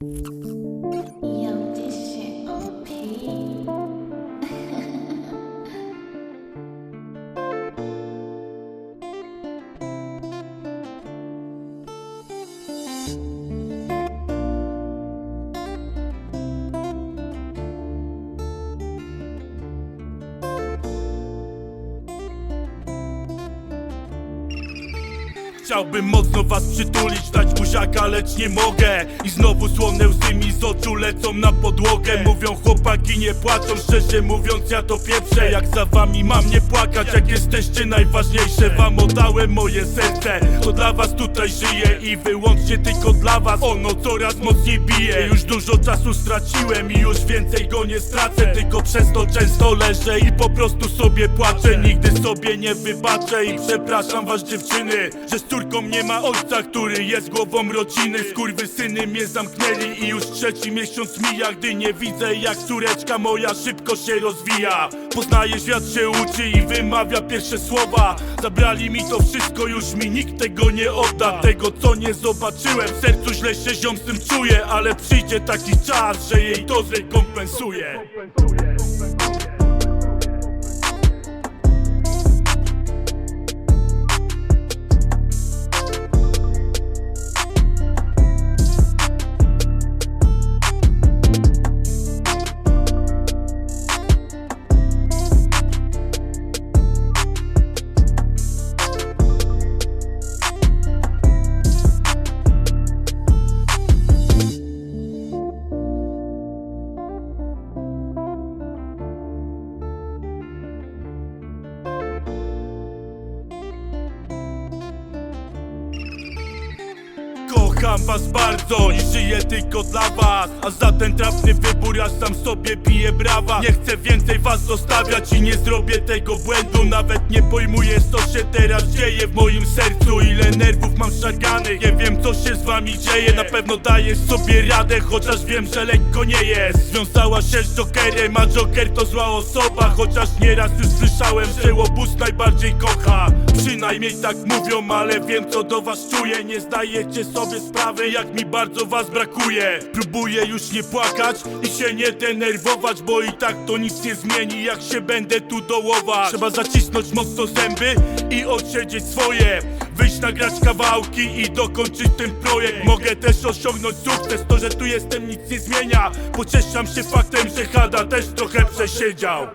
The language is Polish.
you Chciałbym mocno was przytulić, dać buziaka, lecz nie mogę. I znowu słone łzy mi z oczu lecą na podłogę. Mówią chłopaki nie płaczą, szczerze mówiąc ja to pieprzę. Jak za wami mam nie płakać, jak jesteście najważniejsze. Wam oddałem moje serce, to dla was tutaj żyję. I wyłącznie tylko dla was, ono coraz mocniej bije. Już dużo czasu straciłem i już więcej go nie stracę. Tylko przez to często leżę i po prostu sobie płaczę. Nigdy sobie nie wybaczę i przepraszam was dziewczyny Że z córką nie ma ojca, który jest głową rodziny. Syny mnie zamknęli i już trzeci miesiąc mija Gdy nie widzę jak córeczka moja szybko się rozwija. Poznaje świat się uczy i wymawia pierwsze słowa. Zabrali mi to wszystko, już mi nikt tego nie odda. Tego co nie zobaczyłem, w sercu źle się ziom z tym czuję Ale przyjdzie taki czas, że jej to zrekompensuje Kocham was bardzo i żyję tylko dla was. A za ten trafny wybór aż sam sobie piję brawa. Nie chcę więcej was zostawiać i nie zrobię tego błędu. Nawet nie pojmujesz co się teraz dzieje w moim sercu. Ile nerwów mam szarganych, nie wiem co się z wami dzieje. Na pewno dajesz sobie radę, chociaż wiem, że lekko nie jest. Związała się z Jokerem, a Joker to zła osoba. Chociaż nieraz już słyszałem, że łobuz najbardziej kocha. Przynajmniej tak mówią, ale wiem co do was czuję. Nie zdajecie sobie sprawy, jak mi bardzo was brakuje. Próbuję już nie płakać i się nie denerwować Bo i tak to nic nie zmieni, jak się będę tu dołować. Trzeba zacisnąć mocno zęby i odsiedzieć swoje. Wyjść nagrać kawałki i dokończyć ten projekt. Mogę też osiągnąć sukces, to że tu jestem nic nie zmienia. Pocieszam się faktem, że Hada też trochę przesiedział